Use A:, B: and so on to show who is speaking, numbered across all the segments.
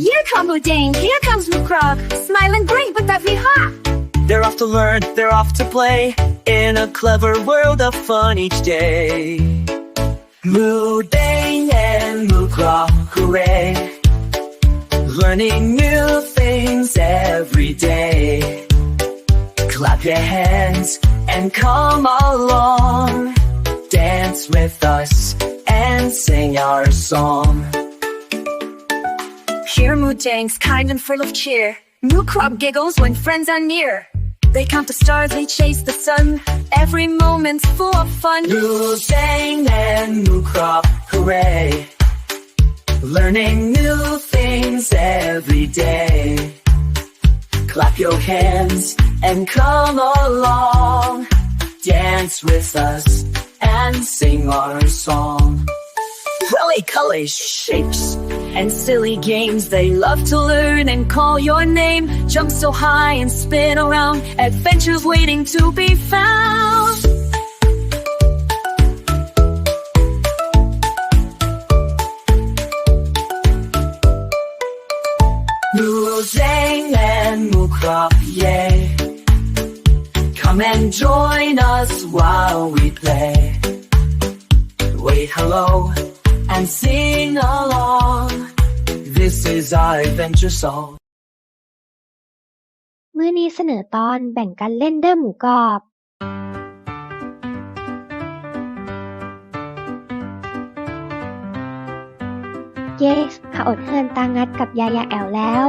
A: Here comes Udane, here comes Mukrok, smiling great with every hop.
B: They're off to learn, they're off to play in a clever world of fun each day. Moo and Crop, hooray! Learning new things every day. Clap your hands and come along. Dance with us and sing our song.
A: Here Mudang's kind and full of cheer. Mukrok giggles when friends are near. They count the stars, they chase the sun. Every moment's full of fun.
B: Moo Dang and Moo Crop, hooray! Learning new things every day. Clap your hands and come along. Dance with us and sing our song. Really colors, shapes, and silly games they love to learn and call your name. Jump so high and spin around, adventures waiting to be found. Moo Zang and yay. Come and join us while we play. Wait hello and sing along. This is our adventure song.
C: มื้อนี้เสนอตอนแบ่งกันเล่นเด้อหมูกรอบ เยสขาอดเฮือนตางัดกับยายาแอวแล้ว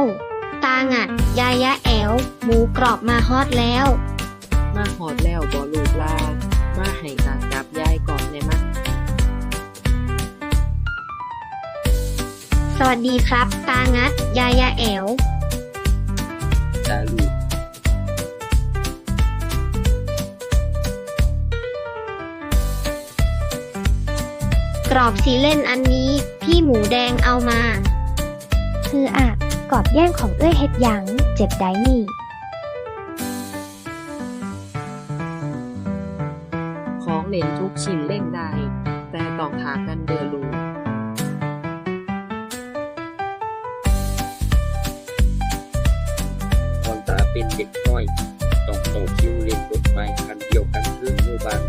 C: ตางัด ยายาแอว หมูกรอบมาฮอดแล้ว
D: มาฮอดแล้วบ่ลูกลามาให้ตากับยายก่อนเลยมั้ย
C: สวัสดีครับ ตางัด ยายาแอว
D: จ้าลูก
C: กรอบสีเล่นอันนี้ พี่หมูแดงเอามา คืออะกรอบแย่งของเอ้ยเฮ็ดหยัง เจ็บได้นี่
D: ของเล่นทุกชิ้นเล่นได้ แต่ต้องหากันเด้
E: นเด็กน้อยต้องต่อคิวเล่นรถไฟคันเดียวกันถึงหมู่บ้าน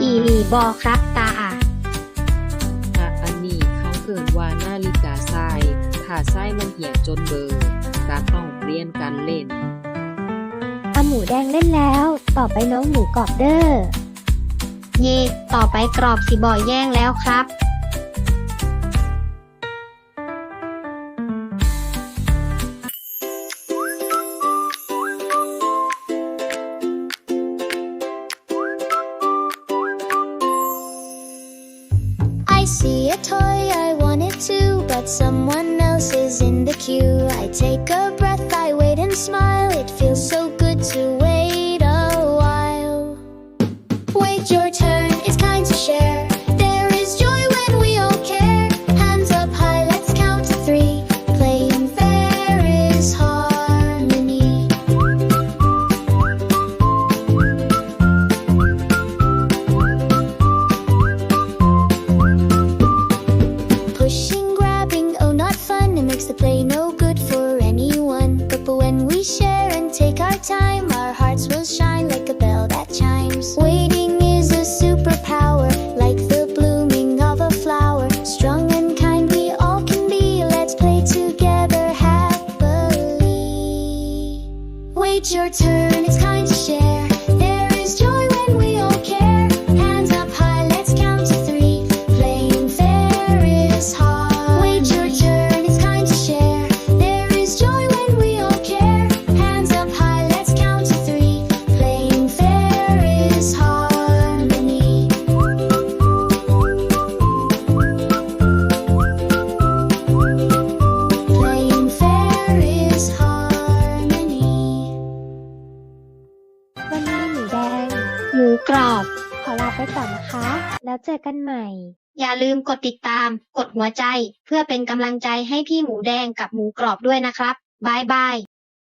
C: อีหลีบอครับตา
D: ถ้าอันนี้เขาเกินว่านาฬิกาทรายถ้าทรายมันเหี่ยจนเบลอก็ต้องเปลี่ยนกันเล่น
C: อาหมูแดงเล่นแล้ว ต่อไปน้องหมูกรอบเด้อ เย่ต่อไปกรอบสีบ่อแย่งแล้วครับ
F: see a toy, I want it too, but someone else is in the queue. I take a breath, I wait and smile. Makes the play no good for anyone. But, but when we share and take our time, our hearts will shine like a bell that chimes. Waiting is a superpower, like the blooming of a flower. Strong and kind, we all can be. Let's play together happily. Wait your turn, it's kind to share.
C: แล้วเจอกันใหม่ อย่าลืมกดติดตาม กดหัวใจ เพื่อเป็นกำลังใจให้พี่หมูแดงกับหมูกรอบด้วยนะครับ บายบาย